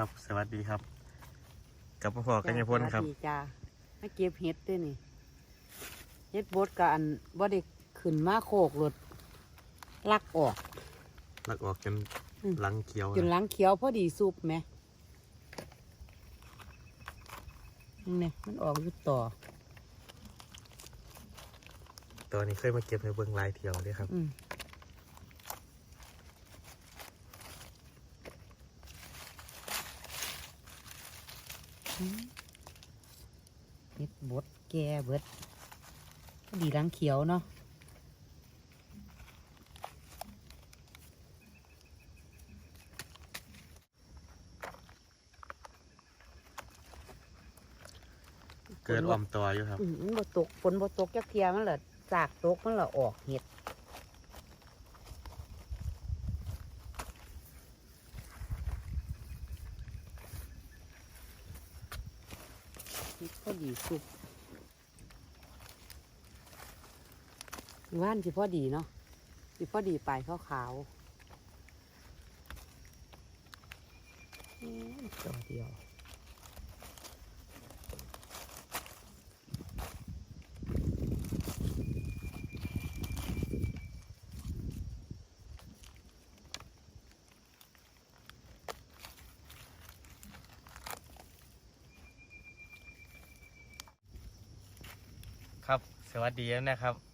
ครับ สวัสดีครับกลับมาพอกันยายพลครับสวัสดีจ้ามาเก็บเห็ดด้วยนี่เห็ดบดกับอันบ่ได้ขึ้นมาโคกรถลักออก ลักออกจนอืมหลังเขียวจนหลังเขียวพอดีซุปไหมนี่มันออกอยู่ต่อตัวนี้เคยมาเก็บในเบื้องลายเที่ยวเลยครับ อืมอืมเห็ดบดแก่เบิดพอดีหลังเขียวเนาะเกิดอ่อมตัวอยู่ครับอืมมันบ่ตกฝนบ่ตกจักเทียมันละจากตกมันละออกเห็ดเห็ดพอดีสุก ว่านสิพอดีเนาะสิพอดีปลายขาวขาวๆอืมตัวเดียวครับ สวัสดีนะครับ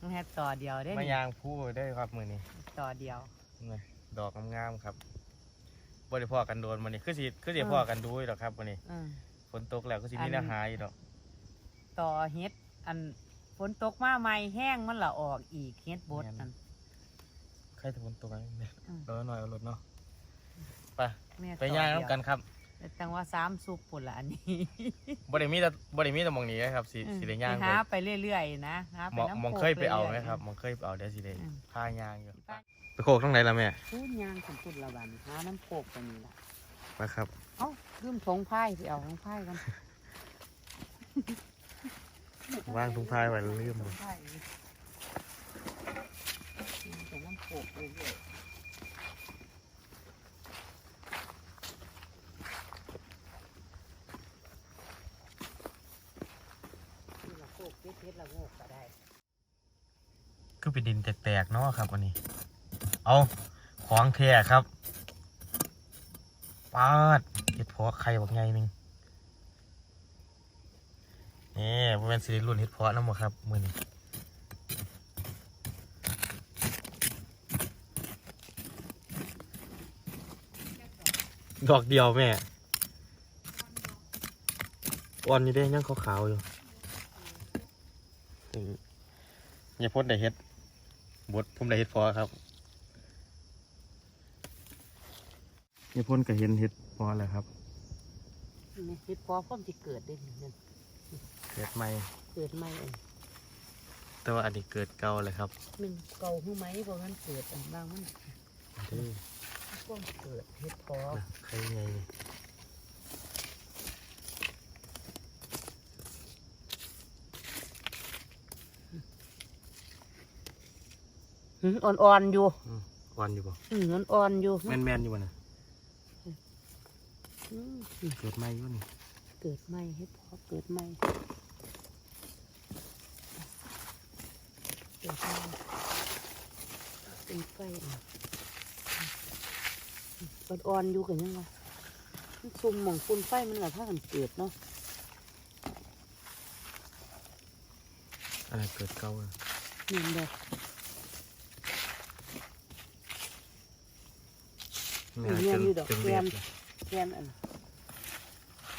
มันแค่ต่อเดียวได้มานี่ยางผู้ได้ครับมือนี้ต่อเดียวนี่ดอกงามๆครับบริพ่อกันโดนมันนี้คือสิคือสิอืมพ่อกันดูอยู่ดอกครับวันนี้อืมฝนตกแล้วก็สิอัมีนเนื้อหาอยู่ดอกต่อเฮ็ดอันฝนตกมาใหม่แห้งมันละออกอีกเฮ็ดบดอันใครจะฝนตกไหมเนี่ยอืมรอหน่อยเอารถเนาะไปแม่ไปย่างต่อเดีวน้ำกันครับ แต่ตังว่าสามสุกปุ่นละอันนี้บริมีแต่บริมีแต่หมองนี้นะครับสิอืมสิได้ย่างไปไปหาไปเรื่อยๆนะหาไปมองน้ำมองโขเคยไปเอาไหมรื่ๆครับมองเคยไปเอาเดี๋ยวสิได้อืมพายางอยู่ไปไปโคกทั้งไหนละแม่พูดยางของปุ่นละบันหาน้ำโขกไปนี่ละไปครับเอ้าลืมทงไพ่ไปเอาทงไพ่กันว่างทุงพายไว้แล้วลืมทเลยงไพ่แต่น้ำโขกเรื่อยๆนี่ละโขกเฮ็ดๆละโงกก็ได้ ก็เป็นดินแตกเนาะครับวันนี้ เอาของแท้ครับปาดเห็ดเพาะไข่บักไงหนึ่งนี่เป็นสิริรุ่นเห็ดเพาะน้ำหมครับมือนี้ดอกเดียวแม่อ่อนอยู่เด้ยังขาวๆอยู่อย่าพ่นได้เห็ด บดผมได้เห็ดพอครับเห็ดพ่นก็เห็นเห็ดพอแล้วครับนี่เฮ็ดพอพร้อมที่เกิดได้นี่นั่นเกิดใหม่เกิดใหม่เองแต่ว่าอันนี้เกิดเก่าเลยครับมันเก่าหูไหมบ่มันเกิดอันบางมันนี่พร้อมเกิดเฮ็ดพอนะใครไง หืมอ่อนๆอยู่อืมวันอยู่ป่ะอืมอ่อนๆอยู่แม่นแม่นๆอยู่ป่ะนะอืมเกิดใหม่อยู่นี่เกิดใหม่เฮ็ดพอเกิดใหม่เกิดใหม่เป็นไฟอ่อนๆอยู่กันยังวะมันซุ่มหม่องฝุ่นไฟมันละถ้ากันเกิดเนาะอะไรเกิดเก่าอะนี่เด้อ แม่เรียนอยู่ดอกจนเรีเรียยนบเลยแค่นอัน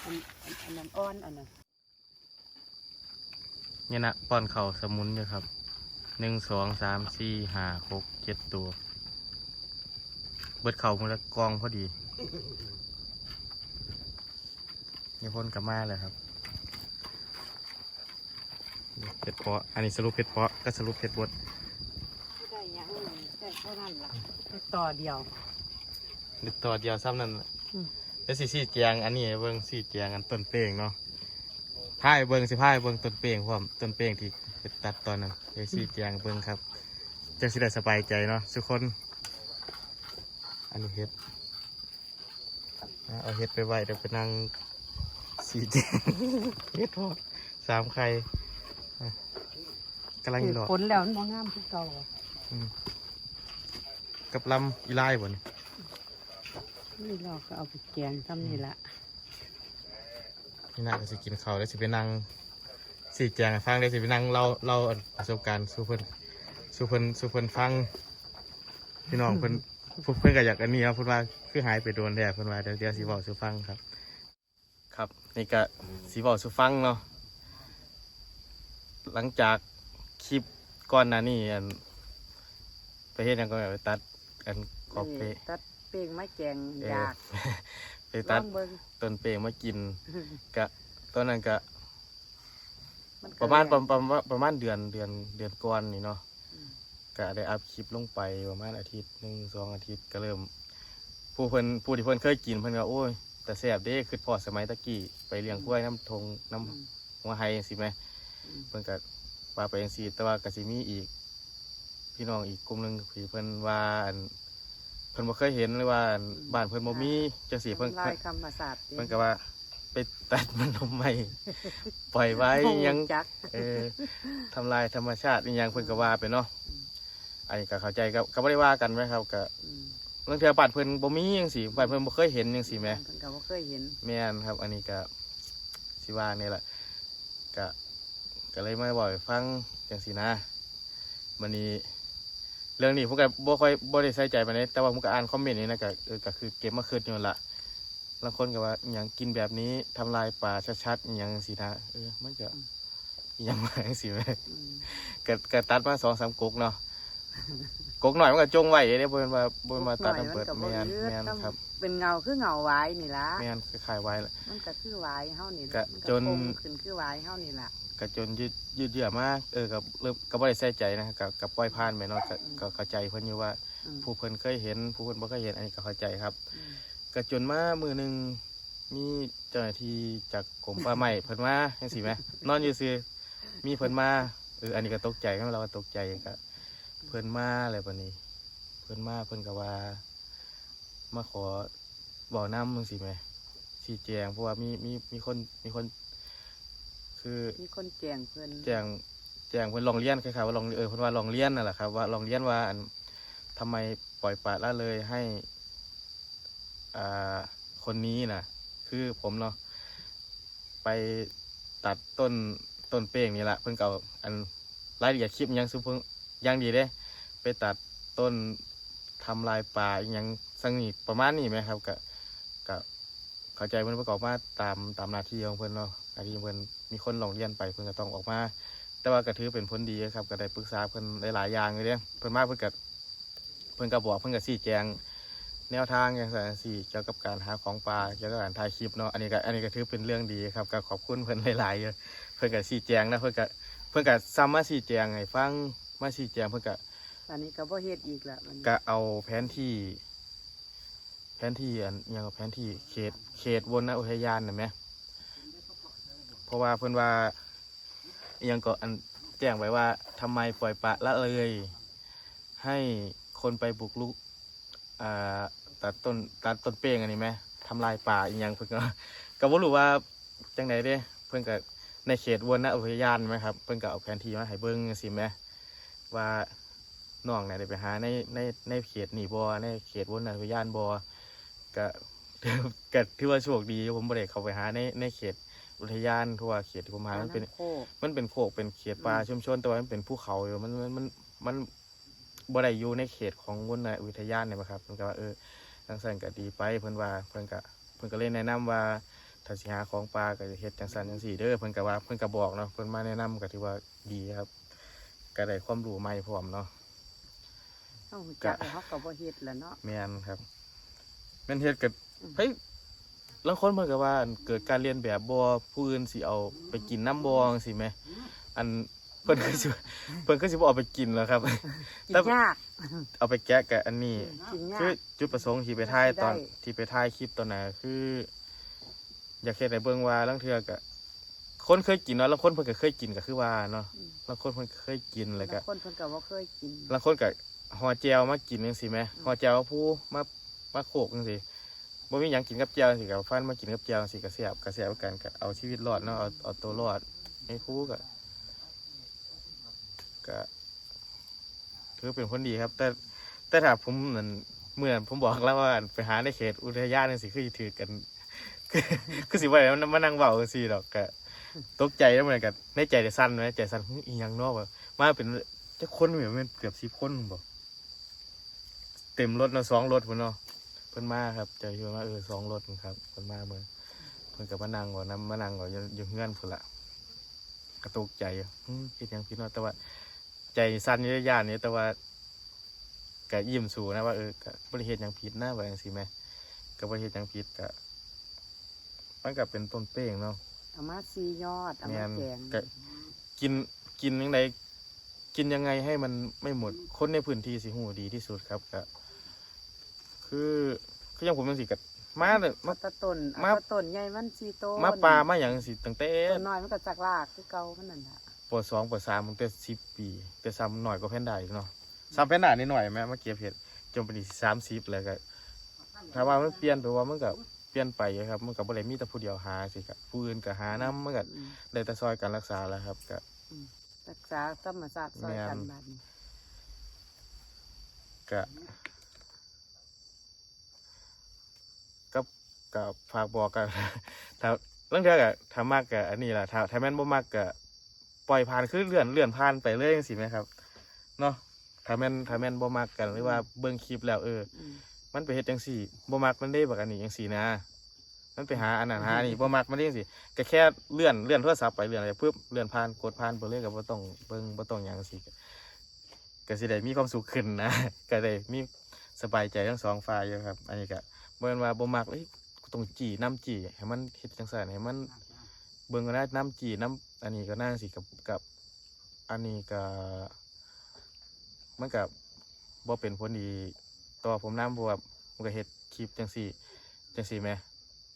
อันอันอันนั้นอ่อนอันนั้นเนี่ยนะป้อนเข่าสมุนอยู่ครับหนึ่งสองสามสี่ห้าหกเจ็ดตัว เบิดเข่าหมดแล้วกองพอดีเนี่ยพ่นกลับมาเลยครับนี่เผ็ดเพาะอันนี้สรุปเผ็ดเพาะก็สรุปเผ็ดบดได้หยังได้เท่านั้นล่ะต่อเดียว หรือตัวเดียวซ้ำนั่นอืม แล้วสีสีแจงอันนี้ให้เบิ้งสีแจงอันต้นเป้งเนาะพายเบิ้งสิพายเบิ้งต้นเป้งพร้อมต้นเป้งที่ไปตัดตอนนั้นเดี๋ยวสีแจงเบิ้งครับจะสิได้สบายใจเนาะทุกคน อันนี้เฮ็ดนะเอาเห็ดไปไว้เดี๋ยวไปนั่งสีแจงเห็ดพอสามไข่อะกำลังอีหลอดผลแล้วมันบ่งามคือเก่ากับลำอีไล่บ่น นี่เราก็เอาไปแกงทำนี่ละนี่น่าจะสิกินข้าวแล้วสิไปนั่งสีแจงให้ฟังได้สิไปนั่งเล่าเล่าประสบการณ์สู่เพิ่นสู่เพิ่นสู่เพิ่นฟังพี่น้องเพิ่นเพิ่นก็อยากอันนี้ครับเพิ่นว่าคือหายไปโดนแท้เพิ่นว่าเดี๋ยวเดี๋ยวสิเว้าสู่ฟังครับ ครับนี่ก็สิเว้าสู่ฟังเนาะหลังจากคลิปก่อนหน้านี้อันไปเฮ็ดหยังก็ไปตัดอันกอบไป ตัด เป้งไม้แกงเออยากไปตัดลองเบิ่งต้นเปรมากินก็ตอนนั้นก็มันก็ประมาณแล้ประว มาณประมาณเดือนเดือนเดือนก่อนนี่เนาะอืม ก็ได้อัพคลิปลงไปประมาณอาทิตย์หนึ่งสองอาทิตย์ก็เริ่ม ผู้เพิ่นผู้ที่เพิ่นเคยกินเพิ่นก็โอ้ย แต่แซ่บเด้คือพอสมัยตะกี้ไปเลี้ยงกล้วยน้ำทงน้ำอืมหัวไฮจังซี่แหมอืม เพิ่นก็ว่าไปจังซี่แต่ว่าก็สิมีอีก พี่น้องอีกกลุ่มหนึงที่เพิ่นว่าอัน เพิ่นบ่เคยเห็นเลยว่าอันบ้านเพิ่นบ่มีจังซี่เพิ่นทำลายธรรมศาสตร์เพิ่นก็ว่าไปตัดมันทำไมปล่อยไว้ยังจักเออทำลายธรรมชาติอีหยังเพิ่นก็ว่าไปเนาะอืมอันนี้ก็เข้าใจก็ก็บ่ได้ว่ากันไหมครับก็อืมบางเทื่อบ้านเพิ่นบ่มีจังซี่บ้านเพิ่นบ่เคยเห็นจังซี่แหมเพิ่นก็บ่เคยเห็นแม่นครับ อันนี้ก็สิว่านี่แหละก็ก็เลยมาบอกให้ฟังจังซี่นะวันนี้ เรื่องนี้ผมก็บ่ค่อยบ่ได้ใส่ใจปานใดแต่ว่าผมก็อ่านคอมเมนต์นี่นะก็เออก็คือเก็บมาคืนอยู่นั่นล่ะบางคนก็ว่าอหยังกินแบบนี้ทำลายป่าชัดๆอหยังจังซี่นะเออมันก็อหยังมาจังซี่แหมอืมก็ก็ตัดมา2-3ก๊กเนาะก๊กหน่อยมันก็จงไว้เด้บ่แม่นว่าบ่แม่นว่าตัดน้ำเปิดหน่อยแม่นก็บ่แม่นเลือดครับเป็นเงาคือเงาไว้นี่ล่ะแม่นคล้ายๆไว้ละมันก็คือไว้เฮานี่ก็ล่ะมันจน คงขึ้นคือไว้เฮานี่ล่ะ ก็จนยืดยืดเยื้อมากเออกับเริ่มก็บ่ได้ใส่ใจนะกับกับปล่อยผ่านไปเนาะก็อืมก็เข้าใจเพิ่นอยู่ว่าอืมผู้เพิ่นเคยเห็น ผู้เพิ่นบ่เคยเห็นอันนี้ก็เข้าใจครับ อืม ก็จนมามือหนึงมีเจ้าหน้าที่จากกรมป่าไม้เพิ่นมาจังซี่แหมนอนอยู่ซื่อมีเพิ่นมาเอออันนี้ก็ตกใจครับเราก็ตกใจก็เพิ่นมาอะไรบัดนี้ เพิ่นมาเพิ่นก็ว่ามาขอบอกนำจังซี่แหมชี้แจงเพราะว่ามีมีมีคนมีคน คือมีคนแจ้งเพิ่นแจ้งแจ้งเพิ่นลองเรียนคล้ายๆว่าลองเออเพิ่นว่าลองเรียนนั่นแหละครับ ว่าลองเรียนว่าอันทำไมปล่อยปละละเลยให้อ่าคนนี้น่ะคือผมเนาะไปตัดต้นต้นเป้งนี่แหละเพิ่นเก่าอันรายละเอียดคลิปอิหยังสุเพิ่งอยังดีเด้ ไปตัดต้นทำลายป่าอหยังสังนี่ประมาณนี้ไหมครับก็ก็เข้าใจเพิ่นประกอบมาตามตามหน้าที่ของเพิ่นเนาะหน้าที่ของเพิ่น มีคนลองเรียนไปเพิ่นก็ต้องออกมา แต่ว่าก็ถือเป็นผลดีครับก็ได้ปรึกษาเพิ่นหลายๆอย่างเลยเด้เพิ่นมาเพิ่นก็เพิ่นก็บอกเพิ่นก็ชี้แจงแนวทางอย่างสันสี่เกี่ยวกับการหาของป่าเกี่ยวกับการถ่ายคลิปเนาะอันนี้ก็อันนี้ก็ถือเป็นเรื่องดีครับก็ขอบคุณเพิ่นหลายๆเยอะเพิ่นก็ชี้แจงนะเพิ่นก็เพิ่นก็ซ้ำมาชี้แจงให้ฟังมาชี้แจงเพิ่นก็อันนี้ก็บ่เฮ็ดอีกละมันก็เอาแผนที่ แผนที่อันอยังกับแผนที่เขตเขตวนอุทยานน่ะไหม เพราะว่าเพิ่อนว่ายังก็อันแจ้งไว้ว่าทำไมปล่อยปะละเลย ให้คนไปบุกลุกอ่าตัดต้นตัดต้นเป้งอันนี้ไหมทำลายป่าอีหยังเพิ่อนก็ก็บ่รู้ว่าจังไดเด้ เพิ่อนก็ในเขตวนอุทยานไหมครับเพิ่อนก็เอาแผนที่มาให้เบิ่งจังซี่แหมว่าน้องเนี่ยได้ไปหาในในในเขตหนีบ่ในเขตวนอุทยานบ่ก็ก็ถือว่าโชคดีผมบ่ได้เข้าไปหาในในเขต อุทยานทั่วาเขตที่ผมหามันเป็น โคก มันเป็นโคกเป็นเขตป่าอืม ชุมชนแต่ว่ามันเป็นภูเขาอยู่มันมันมันมันบ่ได้อยู่ในเขตของวนอุทยานเนี่ยครับมันก็ว่าเออจังซั่นก็ดีไปเพิ่นว่าเพิ่นก็เพิ่นก็เลยแนะนำว่าถ้าสิหาของป่าก็เฮ็ดจังซั่นจังซี่เด้อเพิ่นก็ว่าเพิ่นก็บอกเนาะเพิ่นมาแนะนำก็ถือว่าดีครับก็ได้ความรู้ใหม่พร้อมเนาะ เฮารู้จักแล้วเฮาก็บ่เฮ็ดละเนาะ แมนครับแม่นเฮ็ดกับอืม เฮ้ย ลางคนเพิ่นก็ว่าอันเกิดการเรียนแบบบ่ผู้อื่นสิเอาไปกินน้ำบ่จังซี่แหมอันเพิ่นก็สิเพิ่นก็สิบ่เอาไปกินแล้วครับ กินแต่ยาก เอาไปแกะกับอันนี้ กินยาคือก จุดประสงค์ที่ไปถ่ายตอนได้ ที่ไปถ่ายคลิปตอนนั้นคือ อยากเฮ็ดให้เบิ่งว่าลางเทื่อก็คนเคยกินเนาะลางคนเพิ่นก็เคยกินก็คือว่าเนาะลางคนเพิ่นก็เคยกินแล้วก็บางคนเพิ่นก็บ่เคยกินบางคนก็ห่อแจวมากินจังซี่แหมห่อแจวผู้มามาโขกจังซี่ บ่มีหยังกินกับแจ่วสิกับฟันมากินกับแจ่วสิก็แซ่บก็แซ่บกันก็เอาชีวิตรอดเนาะเอาเอาตัวรอดให้ครูก็ก็ถือเป็นคนดีครับ แต่แต่ถ้าผมนั่นเมื่อผมบอกแล้วว่าไปหาในเขตอุทยานนี่สิคือถือกันคือสิว่าอะไรมานั่งเว้าสิดอกก็ตกใจแล้วเหมือนกันในใจจะสั่นไหมใจสั่นอีหยังนาะว่ามาเป็นจะคนเหมือนเกือบ10คนบ่เต็มรถเนาะสองรถพุ่นเนาะ เพิ่นมาครับเจออยู่ว่าเออสองรถครับเพิ่นมาเมืองเพิ่นกับมานั่งก่อนนะมานั่งก่อนอยู่อยู่เงื่อนพุ่นละกระตุกใจอยู่อืมคิดหยังพี่น้องแต่ว่า ใจสั่นอยู่ในย่านนี้แต่ว่าก็ยิ้มสู่นะว่าเออก็บริเหตุยังผิดนะว่าอย่างสิแม่ก็บริเหตุยังผิดก็มันก็เป็นต้นเป้งเนาะเอามาซียอดเอาแม่มานแกงก็กินกินยังไงกินยังไงให้มันไม่หมดคนในพื้นที่สิหูดีที่สุดครับก็ คือคืออย่างผมจังสิกับมาเนี่ยมามาตะต้นเอามาตะต้นใหญ่มันสีโตมาปลามาอย่างสิตั้งแต่ต้นน้อยมันก็จักรากคือเก่ามันนั่นล่ะปสองปสามตั้งแต่สิบปี แต่ซ้ำหน่อยก็แพนด้าอีกเนาะซ้ำแพนด้านิดหน่อยแม่มาเก็บเห็ดจนเป็นสามสิบเลยก็ถ้าว่ามันเปลี่ยนไปว่ามันก็เปลี่ยนไปครับมันก็บ่ได้มีแต่ผู้เดียวหาสิครับผู้อื่นก็หานํมันก็อืมได้แต่ซอยการรักษาแล้วครับก็ รักษาธรรมศาสตร์ซอยกันแม่นบัดนี้ก็ก็ ก็ฝากบอกกันถ้าเรื่องเดียวกับถ้ามากกับอันนี้แหละถ้าถ้าแม่นบ่มากกับปล่อยผ่านคือเลื่อนเลื่อนผ่านไปเรื่อยจังซี่ไหมครับเนาะถ้าแม่นถ้าแม่นบ่มักกันหรือว่าเบิ่งคลิปแล้วเอออืมมันไปเฮ็ดจังซี่บ่มักมันได้บักอันนี้จังซี่นะมันไปหาอันนั้นหาอันนี้บ่มักมันได้จังซี่ก็แค่เลื่อนเลื่อนโทรศัพท์ไปเลื่อนอะไรปึ๊บเลื่อนผ่านกดผ่านไปเลยก็บ่ต้องเบิ่งบ่ต้องหยังจังซี่ก็สิได้มีความสุขขึ้นนะ ก็ได้มีสบายใจทั้งสองฝ่ายอยู่ครับ อันนี้ก็บ่แม่นว่าบ่มักเอ้ยกู ต้องจีน้ำจีให้มันเฮ็ดจังซั่นให้มันเบิ่งก็ได้น้ำจีน้ำอันนี้ก็น่าสิกับกับอันนี้ก็มันก็บ่เป็นผลดีต่อผมนำเพราะว่ามันก็เฮ็ดคลิปจังสี่จังสี่ไหม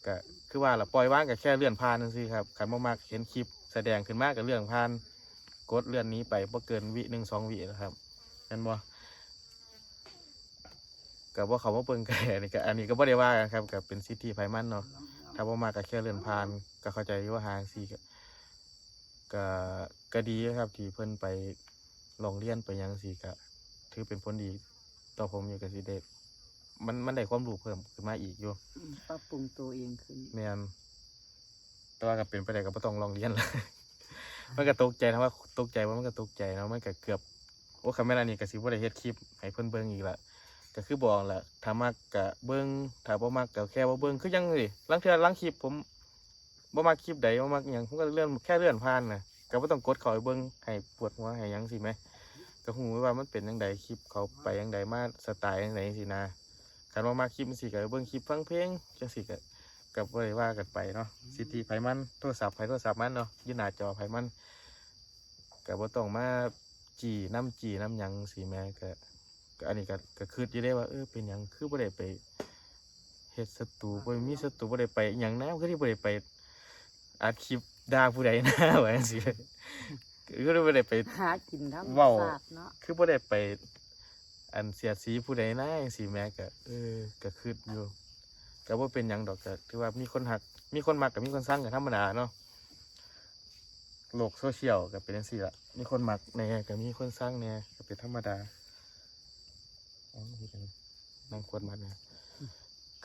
ก็คือว่าละปล่อยว่างก็แค่เลื่อนผ่านจังซี่ครับขันมากๆเห็นคลิปแสดงขึ้นมากกับเรื่องผ่านกดเลื่อนนี้ไปบ่เกินวิหนึ่งสองวินะครับเห็นบ่ กับว่าเขาว่าเบิ่งกันอันนี้ก็อันนี้ก็บ่ได้ว่ากันครับก็เป็นสิทธิไผมันเนาะถ้าบ่มากก็แค่เลื่อนผ่านก็เข้าใจอยู่ว่าหาจังซี่ก็ก็ก็ดีครับที่เพิ่นไปลองเรียนไปหยังจังซี่ก็ถือเป็นผลดีต่อผมอยู่กับสิเดมันมันได้ความรู้เพิ่มขึ้นมาอีกอยู่อืมปรับปรุงตัวเองขึ้นแม่นแต่ว่าก็เป็นไปได้ก็บ่ต้องลองเรียนเลยมันก็ตกใจนะว่าตกใจว่ามันก็ตกใจเนาะมันก็เกือบโอ้คำแม่นอันนี้ก็สิบ่ได้เฮ็ดคลิปให้เพิ่นเบิ่งอีกละ ก็คือบอกแหละถ้ามักก็เบิ่งถ้าบ่มักก็แค่บ่เบิ่งคือยังนี่ลังเทือลังคลิปผมบ่มักคลิปใดบ่มักหยังผมก็เลื่อนแค่เลื่อนผ่านน่ะก็บ่ต้องกดเข้าไปเบิ่งให้ปวดหัวให้หยังสิแหมก็ฮู้ว่ามันเป็นจังไดคลิปเขาไปจังไดมาสไตล์จังไดจังซี่นะคันว่ามาคลิปมันสิก็เบิ่งคลิปฟังเพลงจังสิก็กับบ่ได้ว่ากันไปเนาะสิทธิไผมันโทรศัพท์ไผโทรศัพท์มันเนาะอยู่หน้าจอไผมันก็บ่ต้องมาจีน้ำจีน้ำหยังสิแม่ก็ก็ อันนี้ก็ก็คิดอยู่ได้ว่าเออเป็นหยังคือบ่ได้ไปเฮ็ดศัตรูบ่มีศัตรูบ่ได้ไปหยังนะคือที่บ่ได้ไปอัดคลิปด่าผู้ใดนะว่าจังซี่คือบ่ได้ไป หากินธรรมเว้า ศาสตร์เนาะคือบ่ได้ไป อันเสียดสีผู้ใดนะจังซี่แหม่ก็เออก็คืดอยู่ก็บ่เป็นหยังดอกก็ถือว่ามีคนหัก มีคนมักกับมีคนสร้างก็ธรรมดาเนาะโลกโซเชียลก็เป็นจังซี่ล่ะมีคนมักแหน่ก็มีคนสร้างแหน่ก็เป็นธรรมดาอ๋อ นั่งควรมัดเนี่ย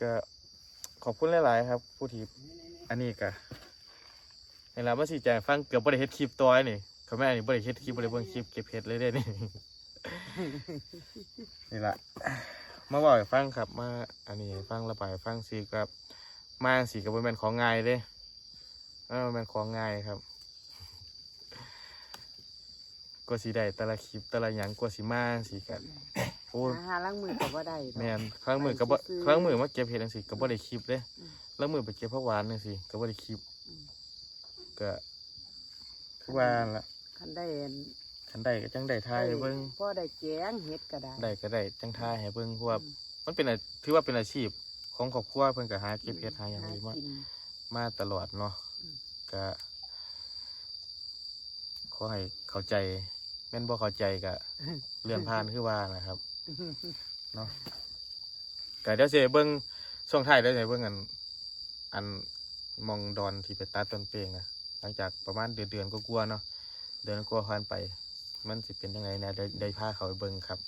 ก็ขอบคุณหลาย ๆ ครับผู้ที่อันนี้ก็ให้เรามาสิแจงฟังเกือบบ่ได้เฮ็ดคลิปตัวนี่เขาแม่อันนี้บ่ได้เฮ็ดคลิปบ่ได้เบิ่งคลิปเก็บเฮ็ดเลยเด้นี่นี่ละมาบอกให้ฟังครับมาอันนี้ฟังระบายฟังสีกับ มาสีกับเป็นของง่ายเด้เออมันเป็นของง่ายครับกว่าสีได้แต่ละคลิปแต่ละหยังกว่าสีมาสีกัน โอ้หาหาล้างมือก็บ่ได้ดอก แมนครั้งมือกับไปซื่อๆครั้งมือมาเก็บเห็ดจังสิกับบ่ได้คลิปเด้อืมแล้วมือไปเก็บผักหวานจังสิกับบ่ได้คลิปอืม ก็คือว่าละคันได้อันคันได้ก็จังได้ทายให้เบิ่งพ่อได้แกงเฮ็ดก็ได้ ได้ก็ได้จังทายให้เบิ่งเพราะว่าอืม มันเป็นอาถือว่าเป็นอาชีพของครอบครัวเพิ่นก็หาเก็บเฮ็ดหาอย่างนี้มากิน มาตลอดเนาะอืม ก็ขอให้เข้าใจ แม่นบ่เข้าใจก็ เลื่อนผ่านคือว่านะครับ เนาะก็เดี๋ยวสิให้เบิ่งช่วงท้ายได้ในเบื้องอัน อันมองดอนที่ไปตัดต้นเปงนะหลังจากประมาณเดือนเดือนก็กลัวาๆเนาะเดือนกลัวาผ่านไป มันสิเป็นยังไงเนี่ยได้ได้พาเขาไปเบิ่งครับ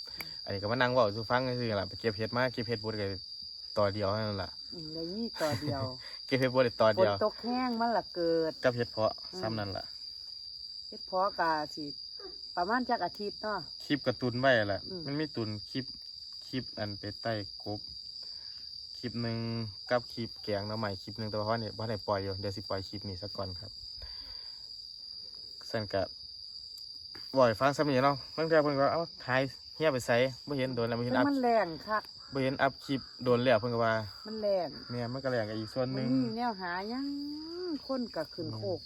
อันนี้ก็มานั่งเว่าสู่ฟังก็คือล่ะไปเก็บเห็ดมาเก็บเห็ดบดกันต่อเดียวเท่านั้นล่ะอืมเลยมีต่อเดียวเก็บเห็ดบดได้ต่อฝเดีนยวตกแห้งมันละเกิดกับเห็ดเพาะอืมซ้ำนั่นล่ะเฮ็ดเพาะกะสิ ประมาณจักอาทิตย์เนาะ คลิปกระตุนไว้แหละอืม มันมีตุนคลิปคลิปอันไปใต้กบคลิปหนึ่งกับคลิปแกงหน้ำใหม่คลิปหนึ่งแต่ว่าเพราะเนี่ยว่าได้ปล่อยอยู่เดี๋ยวสิปล่อยคลิปนี้สักก่อนครับสั่นกะบ่อยฟังซ้ำนี่เนาะบางทีเพิ่นก็เอ้าถ่ายเฮียไปใส่บ่เห็นโดนแล้วบ่เห็นแต่อัพมันแรงคัก บ่เห็นอัพคลิปโดนแล้วเพิ่นก็ว่ามันแรงเนี่ยมันก็แรงกับอีกส่วนหมันึ่นงมีแนวหาหยังคนก็ขึ้นโคก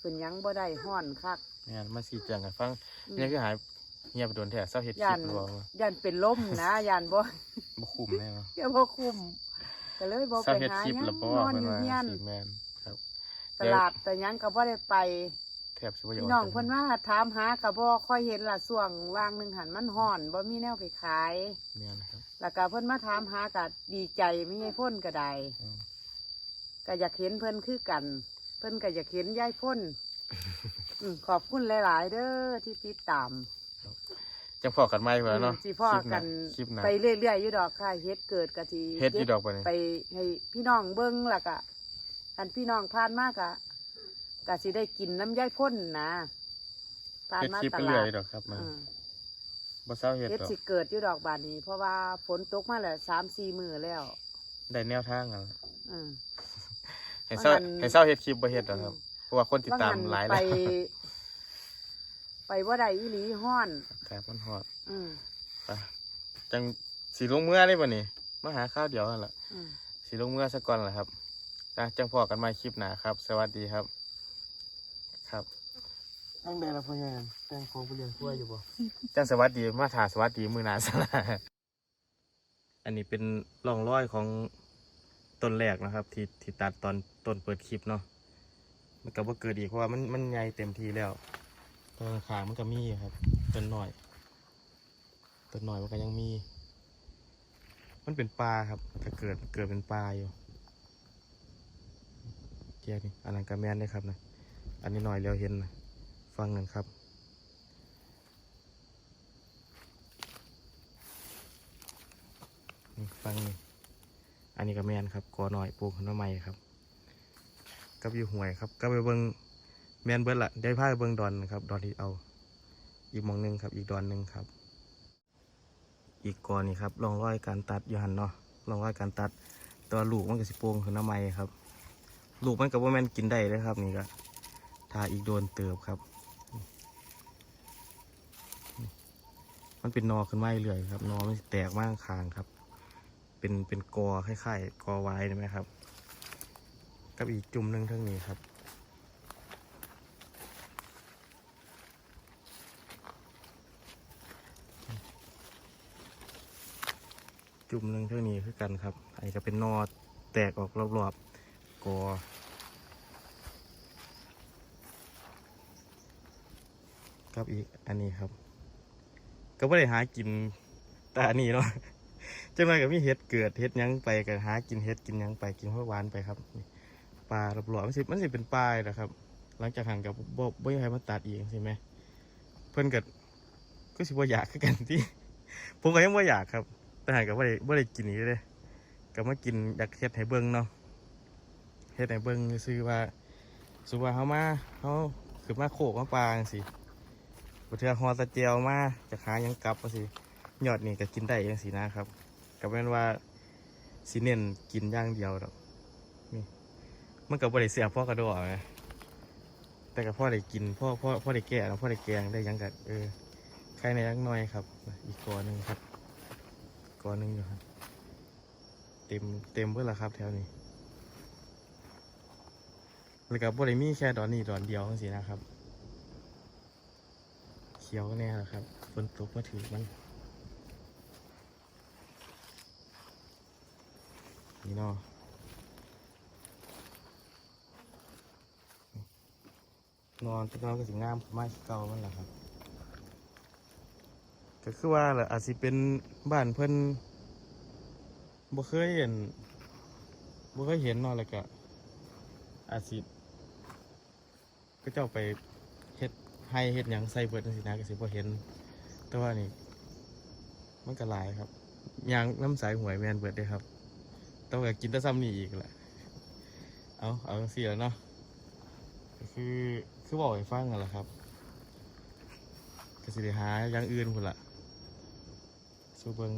ขึ้นหยังบ่ได้ฮ้อนคัก เนี่ยมาสีแจงกันฟังอืม เนี่ยคือหายเงียบไปโดนแท้เศร้าเฮ็ดคย่าลินปบ่ว่าย่านเป็นลมนะย่านบ่บ่คุ้มแน่เนาะเดี๋ยวบ่คุมก็เลยบ่เศร้าไปเฮ็ดหาคลิปหยังแล้วบ่นว่าอนเพิ่นอยู่ว่าเฮียนสิแม่นครับตลาดแต่หยังก็บ่ได้ไปแทบสิบ่อยากพี่น้องเพิ่นว่าถามหาก็บ่ค่อยเห็นล่ะช่วงวางหนึงหันมันฮ้อนบ่มีแนวไปขาย แม่นครับแล้วก็เพิ่นมาถามหาก็ดีใจไม่ใช่พ่นก็ได้อืมก็อยากเห็นเพิ่นคือกัน เพิ่นก็อยากเห็นยายพ่น อืมขอบคุณหลาย ๆ เด้อที่ติดตามจังพอกันใหม่พุ่นล่ะเนาะสิพ่อคลิปหกัน้านคลิปหน้าไปเรื่อย ๆ อยู่ดอกค่ะเฮ็ดเกิดกะทีเฮ็ดอยู่ดอกบัดนี้ไปให้พี่น้องเบิ่งล่ะกะคันพี่น้องผ่านมากะกะสิได้กินน้ำยายพ่นนะผ่านเฮ็ดมาคลิปตไปลาเรื่อดยดอกครับมันอืม บ่เศร้าเฮ็ดเฮ็ดดอกสิเกิดอยู่ดอกบานนี้ เพราะว่าฝนตกมาแล้วสามสี่มือแล้วได้แนวทางกันอืม ให้เศร้าว่างั้นให้เศร้าเฮ็ดคลิปบ่เฮ็ดดอกครับ เพราะว่าคนติดตามว่งั้นหลายไป แล้วไปว่าใดอีหลีห้อนแต่มันฮอดอืมไปจังสิลงเมื่อได้บ่นี่มาหาข้าวเดียวนั่นล่ะอืมสิลงเมื่อสักก่อนแหละครับจ้ะจังพอกันใหมาคลิปหน้าครับ สวัสดีครับ ครับตั้งแต่ละพยานแต่งของไปเรียนกล้วยอยู่บ่ จังสวัสดีมาถาสวัสดีมือหนาสนะอันนี้เป็นร่องรอยของต้นแรกนะครับ ที่ที่ตัดตอนต้นเปิดคลิปเนาะ มันก็บ่เกิดอีกเพราะว่ามันมันใหญ่เต็มทีแล้วต้นขางมันก็มีครับต้นหน่อยต้นหน่อยมันก็ยังมี มันเป็นปลาครับก็เกิดเกิดเป็นปลาอยู่เจียนี่อันนั้นก็แมนเลยครับนะอันนี้หน่อยเรียวเห็นนะฟังหนึ่งครับนี่ฟังนี่อันนี้ก็แมนครับกอหน่อยปลูกขนมใหม่ครับ กับอยู่ห่วยครับก็ไปเบิงแมนเบิดละได้พาเบิงดอนครับ ดอนที่เอา อีกมองหนึ่งครับ อีกดอนหนึ่งครับ อีกกอนนี่ครับลองร้อยการตัดยู่หันเนาะลองร้อยการตัดตัวลูกมันก็สิโป่งขนมใหม่ครับ ลูกมันก็บ่แม่นกินได้เลยครับ นี่ก็ทาอีกโดนเติบครับ มันเป็นนอขึ้นมาเรื่อยครับ นอมันแตกมากคางครับ เป็นเป็นกอคล้ายๆกอไว้ใช่ไหมครับ กับอีกจุ่มหนึ่งเท่านี้ครับ จุ่มหนึ่งเท่านี้คือกันครับ อันนี้ก็เป็นนอแตกออกรอบๆกอกับอีกอันนี้ครับ ก็ไม่ได้หากินแต่อันนี้เนาะจังไรก็มีเห็ดเกิดเห็ดยังไปก็หากินเห็ดกินยังไปกินข้าวหวานไปครับนี่ ปลารอบๆมันสิมันสิเป็นปลายนะครับ หลังจากหันกับบ่บ่อยากให้มันตัดเอีกใช่ไหมเพิ่นก็ก็สิบ่อยากคือกันที่ ผมก็ยังบ่อยากครับ แต่หันกับบ่ได้บ่ได้กินอีกเลยก็มากินอยากเฮ็ดให้เบิ่งเนาะเฮ็ดให้เบิ่งซื่อว่าสุว่าเฮามาเฮาขึ้นมาโคกมาปลาจังซี่บ่เทือฮอตะเจียวมาจะหายังกลับจังซี่ยอดนี่ก็กินได้จังซี่นะครับก็แม่นว่าสิเน้นกินอย่างเดียวดอก มันก็บ่ได้เสียพ่อกระโดดนะแต่ก็พ่อได้กินพ่อพ่อพ่อได้แก่แล้วพ่อได้แกงได้ยังกัเออใครในยักน้อยครับ อีกกอหนึ่งครับกอหนึ่งอยู่ครับ เต็มเต็มเพื่อละครับ แถวนี้แล้วก็บ่ได้มีแค่ดอนนี้ดอนเดียวจังซี่นะครับ เขียวแน่ละครับฝนตกมาถือมันนี่เนาะ นอนจะนอนก็สิงามขึ้นมาคือเก่ามันแหละครับ ก็คือว่าแหละอาจสิเป็นบ้านเพิ่นบ่เคยเห็นบ่เคยเห็นนาะแล้วก็อาจสิก็เจ้าไปเฮ็ดให้เฮ็ดหยังใส่เบิดจังซี่นะก็สิบ่เห็น แต่ว่านี่ มันก็หลายครับยางน้ำสายหวยแมนเบิดเด้ครับต้องอยากกินแต่ซ้ำนี่อีกแหละเอาเอาจังซี่แล้วเนาะคือ คือบอกให้ฟังกันแหละครับก็สิริหาอย่างอื่นคนละสู้เบิง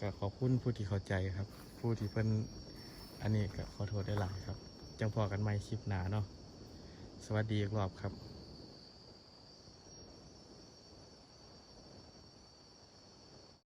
ก็ขอบคุณผู้ที่เข้าใจครับ ผู้ที่เพิ่นอันนี้ก็ขอโทษได้หลายครับ จังพอกันใหม่คลิปหนาเนาะสวัสดีอีกรอบครับ